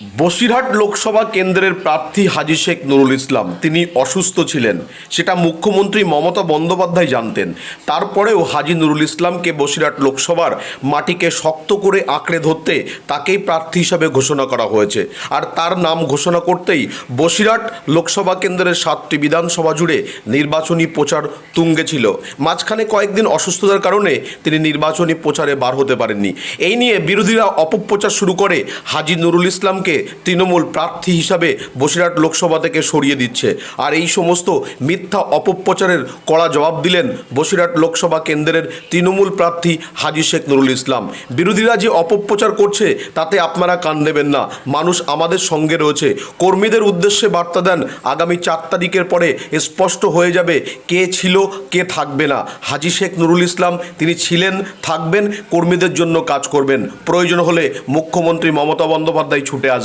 বসিরহাট লোকসভা কেন্দ্রের প্রার্থী হাজি শেখ নুরুল ইসলাম। তিনি অসুস্থ ছিলেন। সেটা মুখ্যমন্ত্রী মমতা বন্দ্যোপাধ্যায় জানতেন। তারপরেও হাজি নুরুল ইসলামকে বসিরহাট লোকসভার মাটিকে শক্ত করে আঁকড়ে ধরতে তাকেই প্রার্থী হিসাবে ঘোষণা করা হয়েছে। আর তার নাম ঘোষণা করতেই বসিরহাট লোকসভা কেন্দ্রের সাতটি বিধানসভা জুড়ে নির্বাচনী প্রচার তুঙ্গে ছিল। মাঝখানে কয়েকদিন অসুস্থতার কারণে তিনি নির্বাচনী প্রচারে বার হতে পারেননি। এই নিয়ে বিরোধীরা অপপ্রচার শুরু করে হাজি নুরুল ইসলামকে তৃণমূল প্রার্থী হিসাবে বসিরহাট লোকসভা থেকে সরিয়ে দিচ্ছে। আর এই সমস্ত মিথ্যা অপপ্রচারের কড়া জবাব দিলেন বসিরহাট লোকসভা কেন্দ্রের তৃণমূল প্রার্থী হাজি শেখ নুরুল ইসলাম। বিরোধীরা যে অপপ্রচার করছে, তাতে আপনারা কান দেবেন না। মানুষ আমাদের সঙ্গে রয়েছে। কর্মীদের উদ্দেশ্যে বার্তা দেন, আগামী চার তারিখের পরে স্পষ্ট হয়ে যাবে কে ছিল, কে থাকবে না। হাজি শেখ নুরুল ইসলাম, তিনি ছিলেন, থাকবেন, কর্মীদের জন্য কাজ করবেন। প্রয়োজন হলে মুখ্যমন্ত্রী মমতা বন্দ্যোপাধ্যায় ছুটে আসবেন।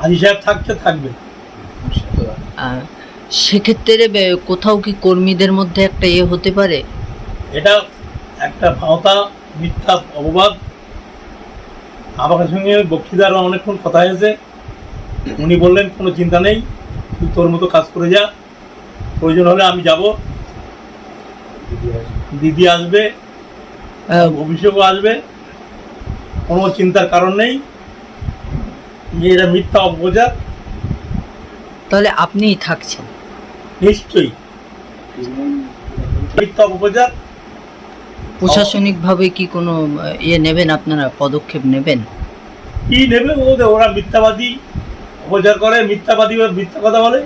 হাজি সাহেব থাকতে থাকবে। আর সেক্ষেত্রে কোথাও কি কর্মীদের মধ্যে একটা ইয়ে হতে পারে? এটা একটা ভাওতা মিথ্যা অপবাদ। আমার সঙ্গে বক্তৃতার অনেকক্ষণ কথা হয়েছে। উনি বললেন কোনো চিন্তা নেই তুই তোর মতো কাজ করে যা। প্রয়োজন হলে আমি যাব। দিদি আসবে অভিষেকও আসবে। কোনো চিন্তার কারণ নেই। এটা মিথ্যা অপপ্রচার? তাহলে আপনিই থাকছেন। নিশ্চয়ই। মিথ্যা অপপ্রচার? প্রশাসনিকভাবে কি কোনো ইয়ে নেবেন আপনারা পদক্ষেপ নেবেন? কি নেবে ওদের ওরা মিথ্যাবাদী অপচার করে মিথ্যাবাদী বা মিথ্যা কথা বলে?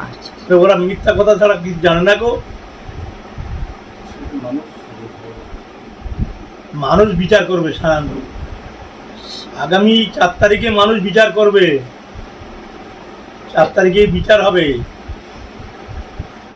আচ্ছা। ওরা মিথ্যা কথা ছাড়া কিছু জানে না গো? মানুষ বিচার করবে সাধারণত আগামী চার তারিখে মানুষ বিচার করবে। চার তারিখে বিচার হবে।